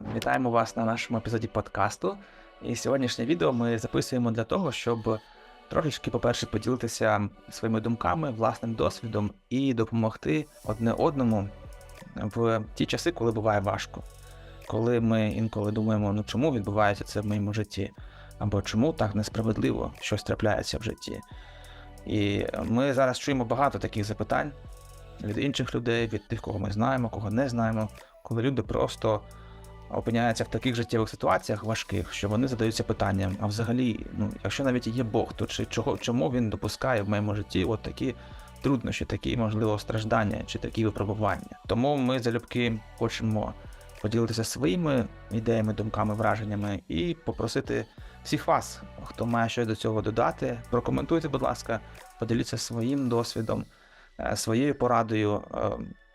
Вітаємо вас на нашому епізоді подкасту. І сьогоднішнє відео ми записуємо для того, щоб трошечки, по-перше, поділитися своїми думками, власним досвідом і допомогти одне одному в ті часи, коли буває важко. Коли ми інколи думаємо, ну чому відбувається це в моєму житті, або чому так несправедливо щось трапляється в житті. І ми зараз чуємо багато таких запитань від інших людей, від тих, кого ми знаємо, кого не знаємо, коли люди просто опиняються в таких життєвих ситуаціях важких, що вони задаються питанням: а взагалі, ну, якщо навіть є Бог, то чи чого, чому він допускає в моєму житті от такі труднощі, такі, можливо, страждання чи такі випробування? Тому ми залюбки хочемо поділитися своїми ідеями, думками, враженнями і попросити всіх вас, хто має щось до цього додати, прокоментуйте, будь ласка, поділіться своїм досвідом, е, своєю порадою, е,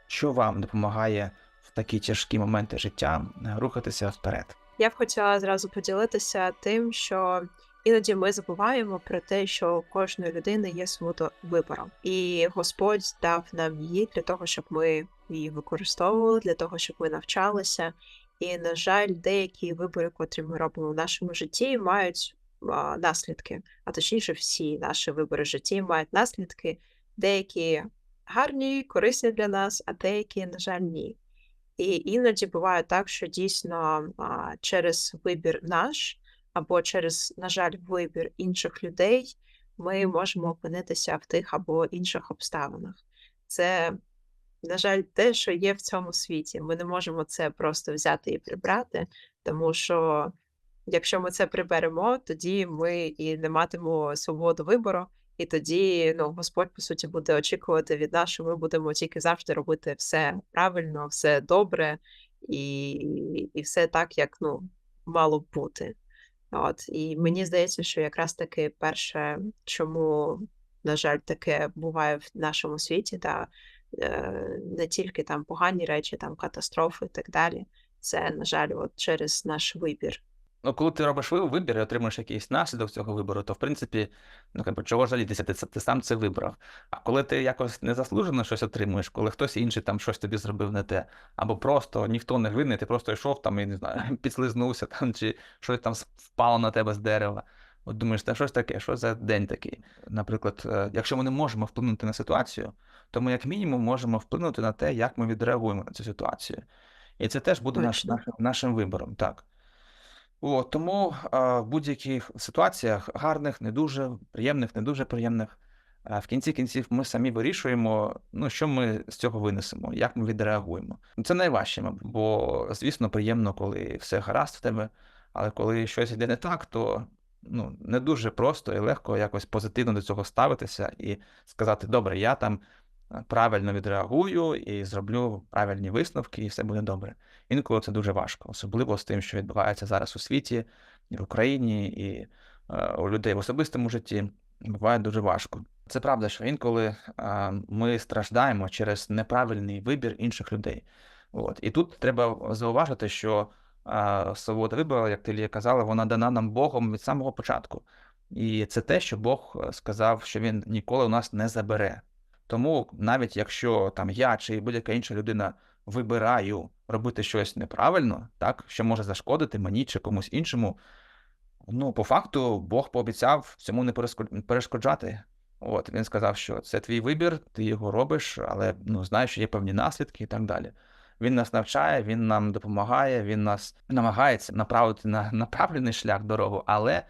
що вам допомагає такі тяжкі моменти життя е, рухатися вперед. Я б хотіла зразу поділитися тим, що іноді ми забуваємо про те, що у кожної людини є свобода вибору, і Господь дав нам її для того, щоб ми її використовували, для того, щоб ми навчалися. І, на жаль, деякі вибори, котрі ми робимо в нашому житті, мають а, наслідки. А точніше, всі наші вибори в житті мають наслідки, деякі гарні, корисні для нас, а деякі, на жаль, ні. І іноді буває так, що дійсно через вибір наш або через, на жаль, вибір інших людей ми можемо опинитися в тих або інших обставинах. Це, на жаль, те, що є в цьому світі. Ми не можемо це просто взяти і прибрати, тому що якщо ми це приберемо, тоді ми і не матимемо свободу вибору. І тоді ну, Господь, по суті, буде очікувати від нас, що ми будемо тільки завжди робити все правильно, все добре і і все так, як ну, мало б бути. От. І мені здається, що якраз таки перше, чому, на жаль, таке буває в нашому світі, та е, не тільки там погані речі, там катастрофи і так далі. Це, на жаль, от через наш вибір. Ну, коли ти робиш вибір і отримуєш якийсь наслідок цього вибору, то в принципі, ну якби чого жалітися, ти, ти сам це вибрав. А коли ти якось незаслужено щось отримуєш, коли хтось інший там щось тобі зробив не те, або просто ніхто не винний, ти просто йшов там і не знаю, підслизнувся там, чи щось там впало на тебе з дерева. От думаєш, та що ж таке, що за день такий? Наприклад, е, якщо ми не можемо вплинути на ситуацію, то ми, як мінімум, можемо вплинути на те, як ми відреагуємо на цю ситуацію. І це теж буде наш, нашим, нашим вибором. так. О, тому а, в будь-яких ситуаціях гарних, не дуже приємних, не дуже приємних. А в кінці кінців ми самі вирішуємо, ну що ми з цього винесемо, як ми відреагуємо. Це найважче, бо, звісно, приємно, коли все гаразд в тебе, але коли щось йде не так, то ну, не дуже просто і легко якось позитивно до цього ставитися і сказати, добре, я там правильно відреагую і зроблю правильні висновки, і все буде добре. Інколи це дуже важко, особливо з тим, що відбувається зараз у світі, і в Україні, і е, у людей в особистому житті буває дуже важко. Це правда, що інколи е, ми страждаємо через неправильний вибір інших людей. От. І тут треба зауважити, що е, свобода вибору, як ти казала, вона дана нам Богом від самого початку. І це те, що Бог сказав, що він ніколи у нас не забере. Тому навіть якщо там я чи будь-яка інша людина вибираю робити щось неправильно, так, що може зашкодити мені чи комусь іншому, ну, по факту, Бог пообіцяв цьому не перешкоджати. От він сказав, що це твій вибір, ти його робиш, але ну, знаєш, що є певні наслідки і так далі. Він нас навчає, він нам допомагає, він нас намагається направити на, на правильний шлях дорогу, але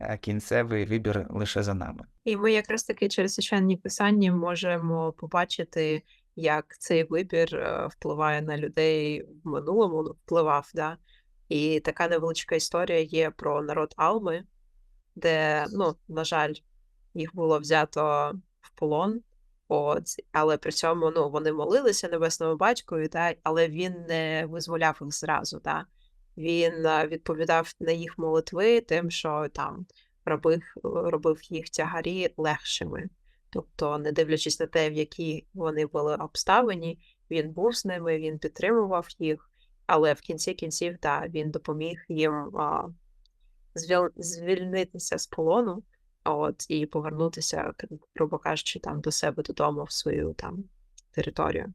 Е, кінцевий вибір лише за нами. І ми якраз таки через священні писання можемо побачити, як цей вибір е, впливає на людей в минулому, ну, впливав. Да? І така невеличка історія є про народ Алми, де, ну, на жаль, їх було взято в полон. От, але при цьому ну, вони молилися небесному батькові, да, але він не визволяв їх зразу. Да. Він відповідав на їх молитви, тим, що там робив робив їх тягарі легшими. Тобто, не дивлячись на те, в які вони були обставині, він був з ними, він підтримував їх, але в кінці кінців да, він допоміг їм а, звільнитися з полону от, і повернутися, грубо кажучи, там до себе додому в свою там територію.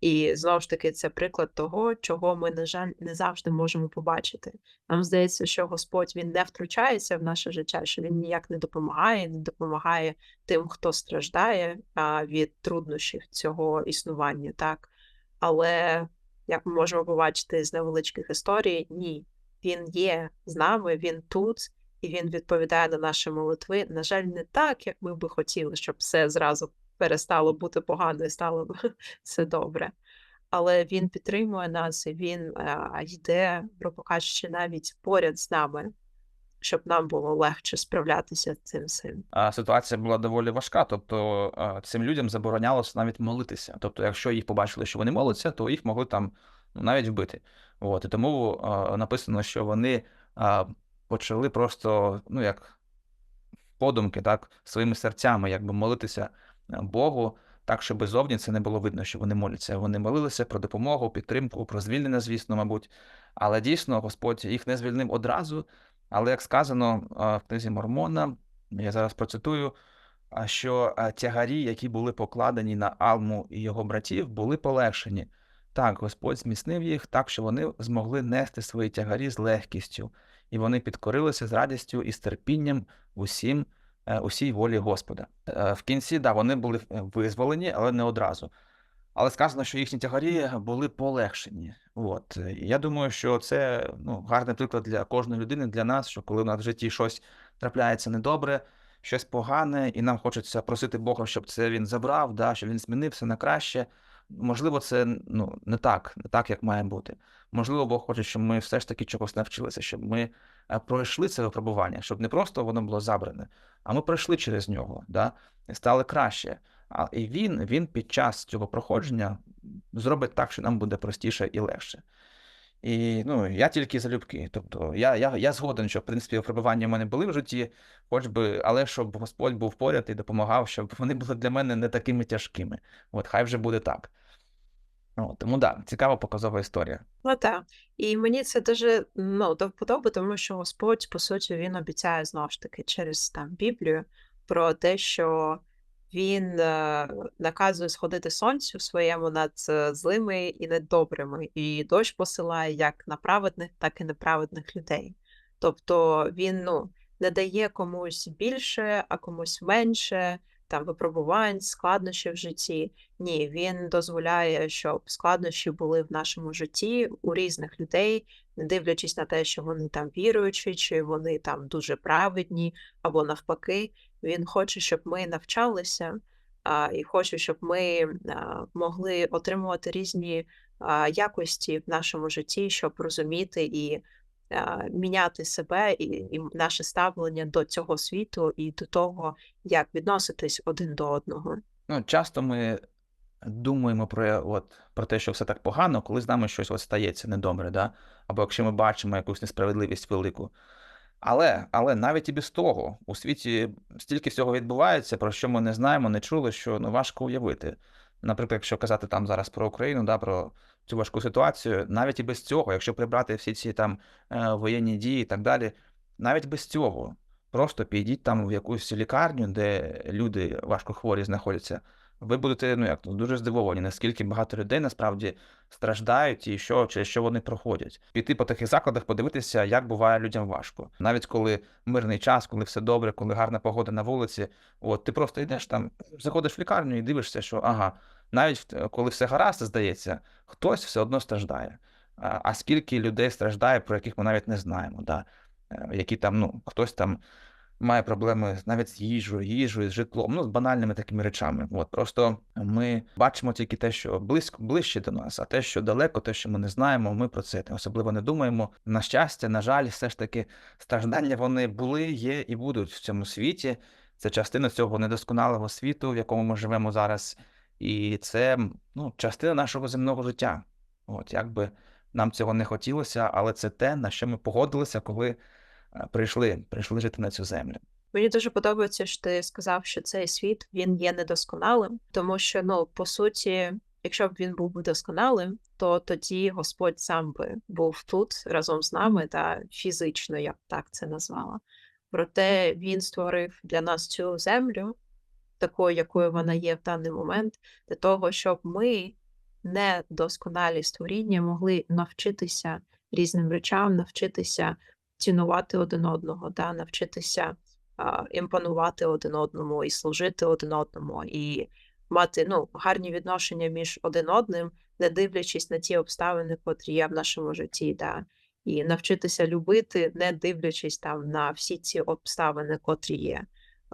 І знову ж таки, це приклад того, чого ми, на жаль, не завжди можемо побачити. Нам здається, що Господь він не втручається в наше життя, що він ніяк не допомагає, не допомагає тим, хто страждає від труднощів цього існування, так. Але як ми можемо побачити з невеличких історій, ні, він є з нами, він тут, і він відповідає на наші молитви. На жаль, не так, як ми би хотіли, щоб все зразу перестало бути погано і стало все добре. Але він підтримує нас, і він а, йде, грубо навіть поряд з нами, щоб нам було легше справлятися з цим всім. А ситуація була доволі важка. Тобто а, цим людям заборонялося навіть молитися. Тобто, якщо їх побачили, що вони моляться, то їх могли там ну, навіть вбити. От і тому а, написано, що вони а, почали просто, ну як подумки, так, своїми серцями, якби молитися е, Богу, так, щоб зовні це не було видно, що вони моляться. Вони молилися про допомогу, підтримку, про звільнення, звісно, мабуть. Але дійсно Господь їх не звільнив одразу. Але як сказано в книзі Мормона, я зараз процитую, що тягарі, які були покладені на Алму і його братів, були полегшені. Так, Господь зміцнив їх так, що вони змогли нести свої тягарі з легкістю, і вони підкорилися з радістю і з терпінням усім, усій волі Господа. Е, В кінці, да, вони були е, визволені, але не одразу. Але сказано, що їхні тягарі були полегшені. От. е, Я думаю, що це ну, гарний приклад для кожної людини, для нас, що коли у нас в житті щось трапляється недобре, щось погане, і нам хочеться просити Бога, щоб це він забрав, да, щоб він змінився на краще. Можливо, це ну, не так, не так, як має бути. Можливо, Бог хоче, щоб ми все ж таки чогось навчилися, щоб ми е, пройшли це випробування, щоб не просто воно було забране, а ми пройшли через нього, да, стали краще. А і він, він під час цього проходження зробить так, що нам буде простіше і легше. І ну, я тільки залюбки. Тобто я, я, я згоден, що в принципі випробування в мене були в житті, хоч би, але щоб Господь був поряд і допомагав, щоб вони були для мене не такими тяжкими. От хай вже буде так. От, тому да, цікава показова історія. Ну так. І мені це дуже ну, до вподоби, тому що Господь, по суті, він обіцяє знову ж таки через там Біблію про те, що він е, наказує сходити сонцю своєму над е, злими і недобрими, і дощ посилає як на праведних, так і неправедних людей. Тобто він ну, не дає комусь більше, а комусь менше, там випробувань, складнощів в житті. Ні, він дозволяє, щоб складнощі були в нашому житті у різних людей, не дивлячись на те, що вони там віруючі, чи вони там дуже праведні, або навпаки, він хоче, щоб ми навчалися, і хоче, щоб ми могли отримувати різні якості в нашому житті, щоб розуміти і міняти себе і, і наше ставлення до цього світу і до того, як відноситись один до одного. Ну, часто ми думаємо про, от, про те, що все так погано, коли з нами щось от стається недобре, да? або якщо ми бачимо якусь несправедливість велику. Але, але навіть і без того у світі стільки всього відбувається, про що ми не знаємо, не чули, що ну, важко уявити. Наприклад, якщо казати там зараз про Україну, да, про цю важку ситуацію, навіть і без цього, якщо прибрати всі ці там е, воєнні дії і так далі, навіть без цього, просто підіть там в якусь лікарню, де люди важкохворі знаходяться. Ви будете ну як дуже здивовані, наскільки багато людей насправді страждають і що через що вони проходять. Піти по таких закладах, подивитися, як буває людям важко. Навіть коли мирний час, коли все добре, коли гарна погода на вулиці, от ти просто йдеш там, заходиш в лікарню і дивишся, що ага, навіть коли все гаразд, здається, хтось все одно страждає. А, а скільки людей страждає, про яких ми навіть не знаємо, да? Е, які там, ну, хтось там має проблеми навіть з їжею, їжею, з житлом, ну, з банальними такими речами. От просто ми бачимо тільки те, що близько ближче до нас, а те, що далеко, те, що ми не знаємо, ми про це особливо не думаємо. На щастя, на жаль, все ж таки страждання вони були, є і будуть в цьому світі. Це частина цього недосконалого світу, в якому ми живемо зараз, і це ну, частина нашого земного життя. От як би нам цього не хотілося, але це те, на що ми погодилися, коли е, прийшли, прийшли жити на цю землю. Мені дуже подобається, що ти сказав, що цей світ він є недосконалим, тому що ну по суті, якщо б він був досконалим, то тоді Господь сам би був тут разом з нами та фізично, я б так це назвала. Проте він створив для нас цю землю, такою, якою вона є в даний момент, для того, щоб ми недосконалі створіння могли навчитися різним речам, навчитися цінувати один одного, да, навчитися а, імпонувати один одному і служити один одному, і мати ну, гарні відношення між один одним, не дивлячись на ті обставини, котрі є в нашому житті. Да, і навчитися любити, не дивлячись там на всі ці обставини, котрі є.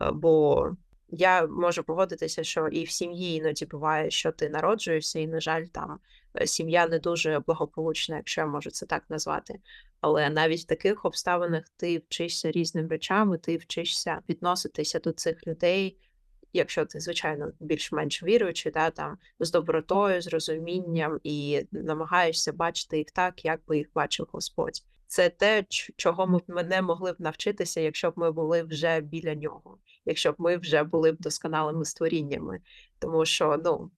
Е, Бо я можу погодитися, що і в сім'ї іноді буває, що ти народжуєшся, і, на жаль, там е, сім'я не дуже благополучна, якщо я можу це так назвати. Але навіть в таких обставинах ти вчишся різним речам, і ти вчишся відноситися до цих людей, якщо ти, звичайно, більш-менш віруючий, да, там з добротою, з розумінням і намагаєшся бачити їх так, як би їх бачив Господь. Це те, чого ми не могли б навчитися, якщо б ми були вже біля нього, якщо б ми вже були б досконалими створіннями. Тому що ну,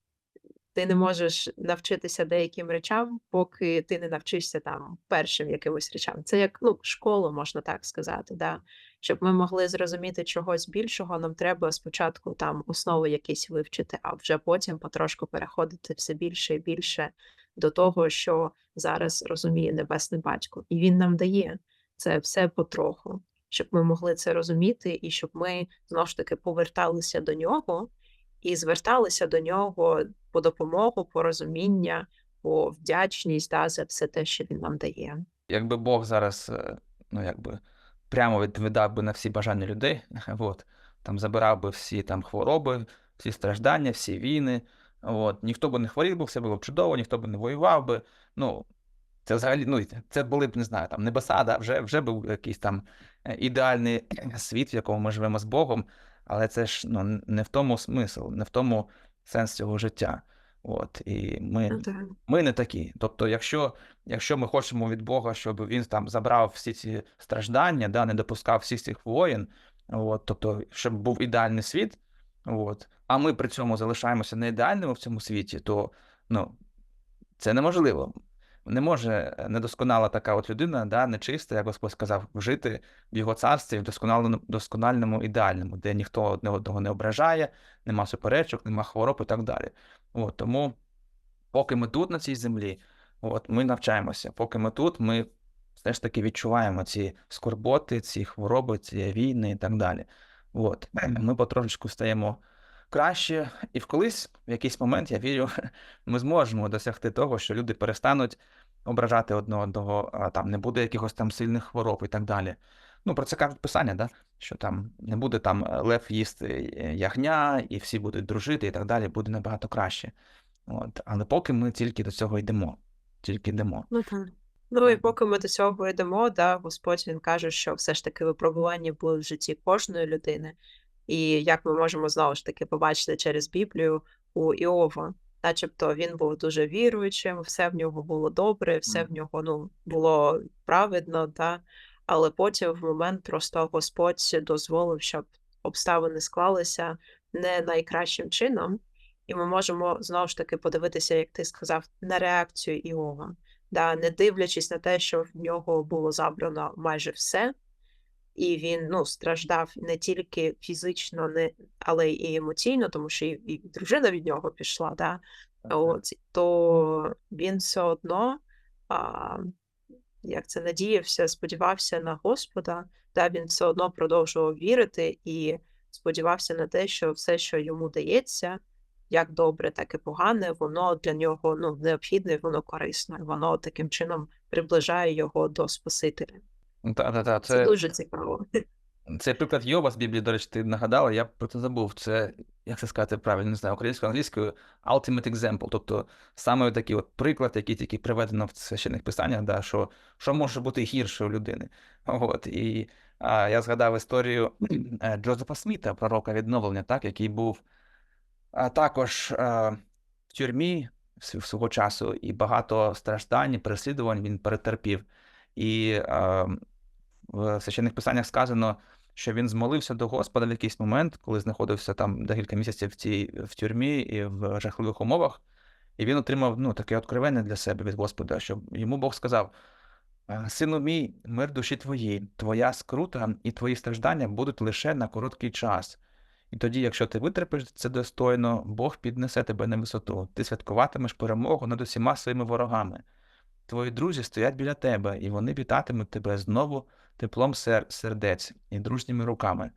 ти не можеш навчитися деяким речам, поки ти не навчишся там першим якимось речам. Це як ну, школа, можна так сказати. Да? Щоб ми могли зрозуміти чогось більшого, нам треба спочатку там основи якісь вивчити, а вже потім потрошку переходити все більше і більше до того, що зараз розуміє Небесний Батько. І він нам дає це все потроху, щоб ми могли це розуміти, і щоб ми знову ж таки поверталися до нього і зверталися до нього по допомогу, по розуміння, по вдячність да, за все те, що він нам дає. Якби Бог зараз, е, ну якби прямо відповідав би на всі бажання людей, от, там забирав би всі там хвороби, всі страждання, всі війни, от, ніхто би не хворів би, все було б чудово, ніхто би не воював би. Ну, це взагалі, ну, це були б, не знаю, там небеса, да, вже, вже був якийсь там ідеальний світ, в якому ми живемо з Богом, але це ж ну, не в тому смисл, не в тому сенс цього життя. От, і ми, Ну, ми не такі. Тобто, якщо, якщо ми хочемо від Бога, щоб він там забрав всі ці страждання, да, не допускав всіх цих воїн, от, тобто, щоб був ідеальний світ, от, а ми при цьому залишаємося не ідеальними в цьому світі, то ну, це неможливо. Не може недосконала така от людина, да, нечиста, як Господь сказав, жити в його царстві в досконалому, доскональному ідеальному, де ніхто одне одного не ображає, нема суперечок, нема хвороб і так далі. От, тому, поки ми тут, на цій землі, от, ми навчаємося. Поки ми тут, ми все ж таки відчуваємо ці скорботи, ці хвороби, ці війни і так далі. От, ми потрошечку стаємо краще, і в колись, в якийсь момент, я вірю, ми зможемо досягти того, що люди перестануть ображати одне одного, а там не буде якихось там сильних хвороб і так далі. Ну, про це кажуть писання, да? що там не буде там е, лев їсти е, ягня, і всі будуть дружити і так далі, буде набагато краще. От. Але поки ми тільки до цього йдемо, тільки йдемо. Ну. Ну і поки ми до цього йдемо, да, Господь він каже, що все ж таки випробування були в житті кожної людини. І як ми можемо знову ж таки побачити через Біблію у Іова, начебто він був дуже віруючим, все в нього було добре, все в нього ну, було праведно, да? але потім в момент просто Господь дозволив, щоб обставини склалися не найкращим чином. І ми можемо знову ж таки подивитися, як ти сказав, на реакцію Іова да, не дивлячись на те, що в нього було забрано майже все, і він ну, страждав не тільки фізично, не, але й емоційно, тому що і, і дружина від нього пішла, да, от, то він все одно, а, як це надіявся, сподівався на Господа, да, він все одно продовжував вірити і сподівався на те, що все, що йому дається, як добре, так і погане, воно для нього ну, необхідне, воно корисне. Воно таким чином приближає його до Спасителя. Та-та-та, Це, це, дуже цікаво. Цей приклад Йова з Біблії, до речі, ти нагадала, я про це забув. Це, як це сказати правильно, не знаю, українською, англійською, ultimate example. Тобто саме такий от приклад, який тільки приведено в священних писаннях, да, що, що може бути гірше у людини. От, і а, я згадав історію е, Джозефа Сміта, пророка відновлення, так, який був а, також а, в тюрмі свого часу, і багато страждань, переслідувань він перетерпів. І а, в священних писаннях сказано, що він змолився до Господа в якийсь момент, коли знаходився там декілька місяців в цій в тюрмі і в жахливих умовах, і він отримав ну, таке откровення для себе від Господа, що йому Бог сказав: «Е, Сину мій, мир душі твої, твоя скрута і твої страждання будуть лише на короткий час. І тоді, якщо ти витерпиш це достойно, Бог піднесе тебе на висоту. Ти святкуватимеш перемогу над усіма своїми ворогами. Твої друзі стоять біля тебе, і вони вітатимуть тебе знову теплом сер- сердець і дружніми руками.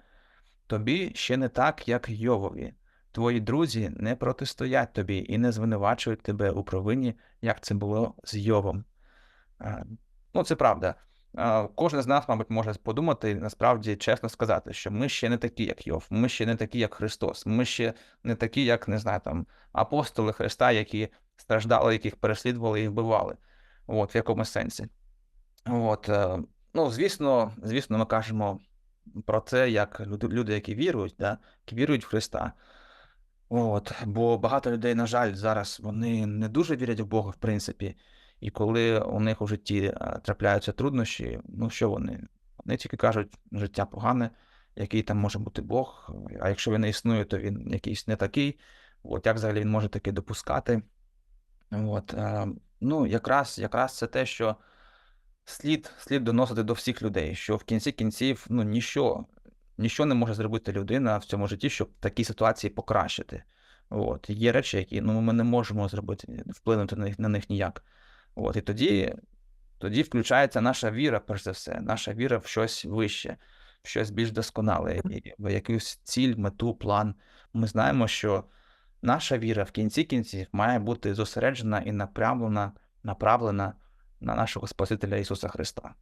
Тобі ще не так, як Йовові. Твої друзі не протистоять тобі і не звинувачують тебе у провині, як це було з Йовом. Ну, це правда. Кожен з нас, мабуть, може подумати, насправді чесно сказати, що ми ще не такі, як Йов, ми ще не такі, як Христос, ми ще не такі, як не знаю, там апостоли Христа, які страждали, яких переслідували і вбивали. От, в якомусь сенсі. От, е, ну, звісно, звісно, ми кажемо про це як люди, які вірують, да, які вірують в Христа. От, бо багато людей, на жаль, зараз вони не дуже вірять в Бога, в принципі. І коли у них у житті трапляються труднощі, ну що вони? Вони тільки кажуть, життя погане, який там може бути Бог, а якщо він не існує, то він якийсь не такий. От як взагалі він може таке допускати? От, е, ну, якраз, якраз це те, що слід, слід доносити до всіх людей, що в кінці кінців ну, ніщо, ніщо не може зробити людина в цьому житті, щоб такі ситуації покращити. От, є речі, які ну, ми не можемо зробити, вплинути на них, на них ніяк. От, і тоді, тоді включається наша віра, перш за все, наша віра в щось вище, в щось більш досконале, в якусь ціль, мету, план. Ми знаємо, що наша віра в кінці кінців має бути зосереджена і направлена, направлена на нашого Спасителя Ісуса Христа.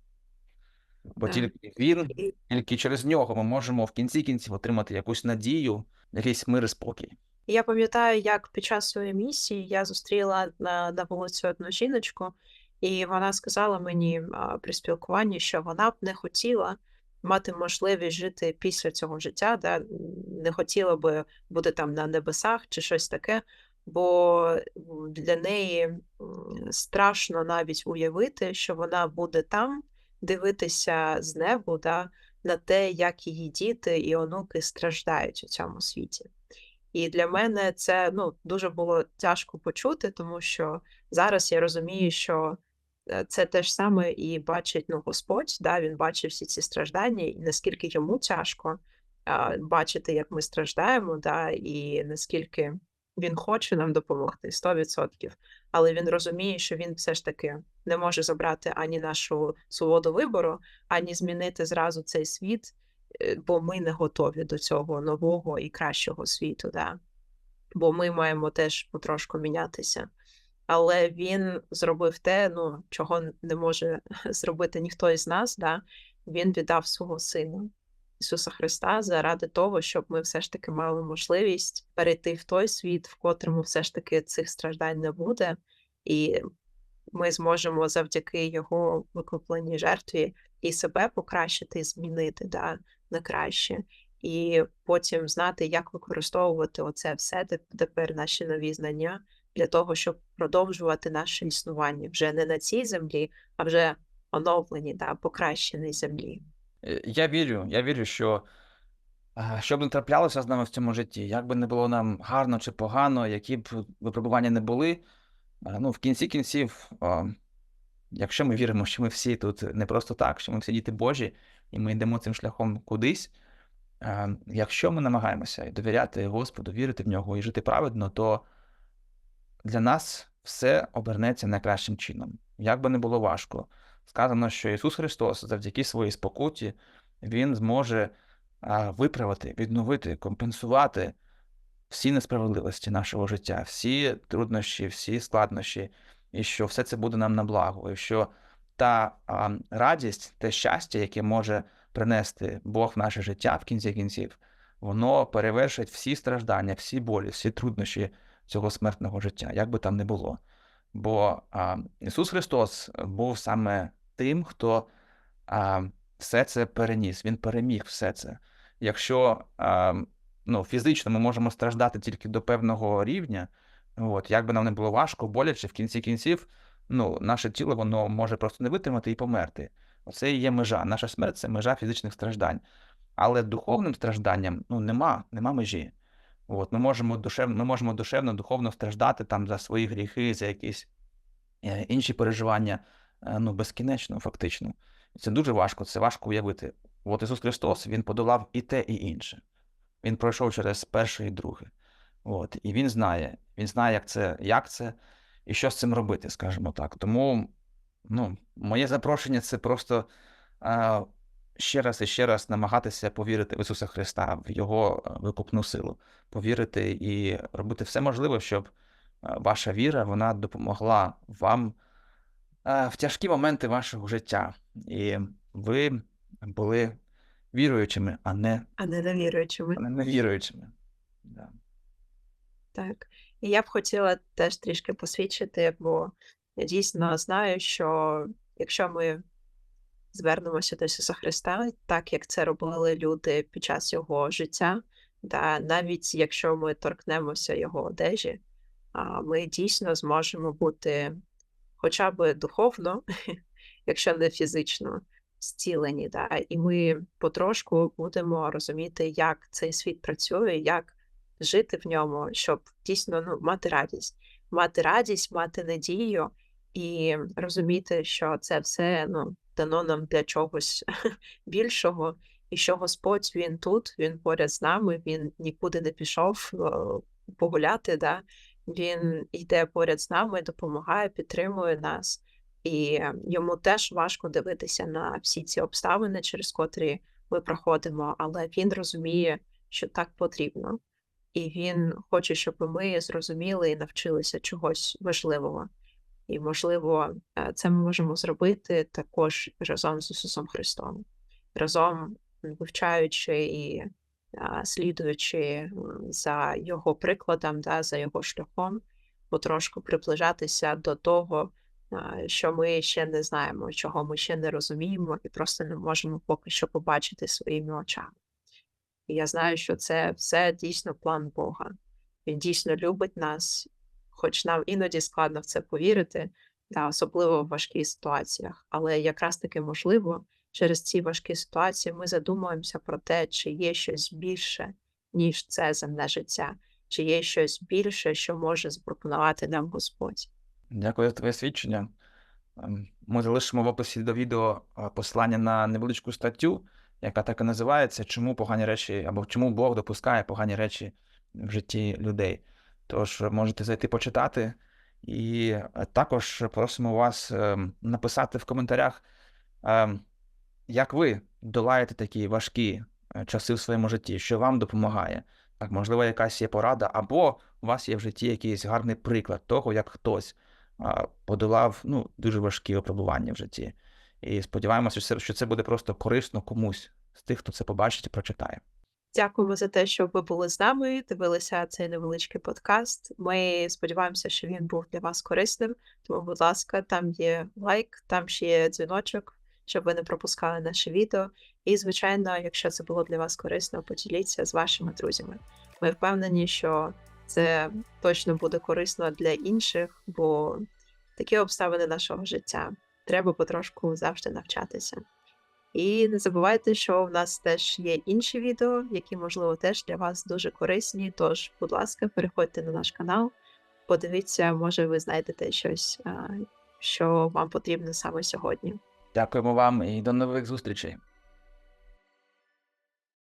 Бо Так. тільки Він, тільки через нього ми можемо в кінці кінців отримати якусь надію, якийсь мир і спокій. Я пам'ятаю, як під час своєї місії я зустріла на, на вулиці одну жіночку, і вона сказала мені а, при спілкуванні, що вона б не хотіла мати можливість жити після цього життя, да, не хотіла би бути там на небесах чи щось таке, бо для неї страшно навіть уявити, що вона буде там дивитися з небу да, на те, як її діти і онуки страждають у цьому світі. І для мене це ну, дуже було тяжко почути, тому що зараз я розумію, що е, це те ж саме і бачить ну, Господь, да, він бачить всі ці страждання, і наскільки йому тяжко а, бачити, як ми страждаємо, да, і наскільки він хоче нам допомогти 100%. Але він розуміє, що він все ж таки не може забрати ані нашу свободу вибору, ані змінити зразу цей світ, е, бо ми не готові до цього нового і кращого світу, да. бо ми маємо теж потрошку мінятися. Але він зробив те, ну, чого не може зробити ніхто із нас. Да? Він віддав свого сина Ісуса Христа заради того, щоб ми все ж таки мали можливість перейти в той світ, в котрому все ж таки цих страждань не буде, і ми зможемо завдяки його викупленій жертві і себе покращити, змінити да, на краще, і потім знати, як використовувати оце все теп- тепер наші нові знання для того, щоб продовжувати наше існування вже не на цій землі, а вже оновленій, да, покращеній землі. Е, Я вірю, я вірю, що а, що б не траплялося з нами в цьому житті, як би не було нам гарно чи погано, які б випробування не були, ну, в кінці кінців, якщо ми віримо, що ми всі тут не просто так, що ми всі діти Божі, і ми йдемо цим шляхом кудись, якщо ми намагаємося довіряти Господу, вірити в нього і жити праведно, то для нас все обернеться найкращим чином. Як би не було важко. Сказано, що Ісус Христос завдяки своїй спокуті Він зможе виправити, відновити, компенсувати всі несправедливості нашого життя, всі труднощі, всі складнощі, і що все це буде нам на благо, і що та радість, те щастя, яке може принести Бог в наше життя в кінці кінців, воно перевершить всі страждання, всі болі, всі труднощі цього смертного життя, як би там не було. Бо а, Ісус Христос був саме тим, хто а, все це переніс, Він переміг все це. Якщо а, ну, фізично ми можемо страждати тільки до певного рівня, от, як би нам не було важко, боляче, в кінці кінців, ну, наше тіло воно може просто не витримати і померти. Оце і є межа. Наша смерть це межа фізичних страждань. Але духовним стражданням ну, нема, нема межі. От, ми, можемо душевно, ми можемо душевно, духовно страждати там за свої гріхи, за якісь е, інші переживання, е, ну, безкінечно, фактично. Це дуже важко, це важко уявити. От Ісус Христос, Він подолав і те, і інше. він пройшов через перше і друге. От, і він знає, він знає, як це, як це і що з цим робити, скажімо так. Тому ну, моє запрошення це просто е, ще раз і ще раз намагатися повірити в Ісуса Христа, в Його е, викупну силу, повірити і робити все можливе, щоб е, ваша віра вона допомогла вам е, в тяжкі моменти вашого життя. І ви були віруючими, а не, А не невіруючими. а не невіруючими. Да. Так. І я б хотіла теж трішки посвідчити, бо я дійсно знаю, що якщо ми звернемося до Ісуса Христа, так як це робили люди під час його життя, та навіть якщо ми торкнемося його одежі, ми дійсно зможемо бути хоча б духовно, якщо не фізично, зцілені. Да? І ми потрошку будемо розуміти, як цей світ працює, як жити в ньому, щоб дійсно ну, мати радість, мати радість, мати надію і розуміти, що це все ну, дано нам для чогось більшого, і що Господь він тут, він поряд з нами, він нікуди не пішов погуляти. Да? Він йде поряд з нами, допомагає, підтримує нас. І йому теж важко дивитися на всі ці обставини, через котрі ми проходимо, але він розуміє, що так потрібно і він хоче, щоб ми зрозуміли і навчилися чогось важливого. І, можливо, е, це ми можемо зробити також разом з Ісусом Христом, разом вивчаючи і слідуючи за Його прикладом, да, за Його шляхом, потрошку приближатися до того, що ми ще не знаємо, чого ми ще не розуміємо, і просто не можемо поки що побачити своїми очами. І я знаю, що це все дійсно план Бога. Він дійсно любить нас, хоч нам іноді складно в це повірити, та особливо в важких ситуаціях. Але якраз таки можливо, через ці важкі ситуації ми задумуємося про те, чи є щось більше, ніж це земне життя, чи є щось більше, що може запропонувати нам Господь. Дякую за твоє свідчення. Ем, Ми залишимо в описі до відео е, посилання на невеличку статтю, яка так і називається Чому погані речі або чому Бог допускає погані речі в житті людей. Тож можете зайти почитати. І е, також просимо вас ем, написати в коментарях, як ви долаєте такі важкі е, часи в своєму житті, що вам допомагає. Так, можливо, якась є порада, або у вас є в житті якийсь гарний приклад того, як хтось подолав ну, дуже важкі випробування в житті. І сподіваємося, що це буде просто корисно комусь з тих, хто це побачить і прочитає. Дякуємо за те, що ви були з нами, дивилися цей невеличкий подкаст. Ми сподіваємося, що він був для вас корисним. Тому, будь ласка, там є лайк, там ще є дзвіночок, щоб ви не пропускали наше відео. І, звичайно, якщо це було для вас корисно, поділіться з вашими друзями. Ми впевнені, що це точно буде корисно для інших, бо такі обставини нашого життя треба потрошку завжди навчатися. І не забувайте, що в нас теж є інші відео, які, можливо, теж для вас дуже корисні. Тож, будь ласка, переходьте на наш канал, подивіться, може, ви знайдете щось, що вам потрібно саме сьогодні. Дякуємо вам і до нових зустрічей.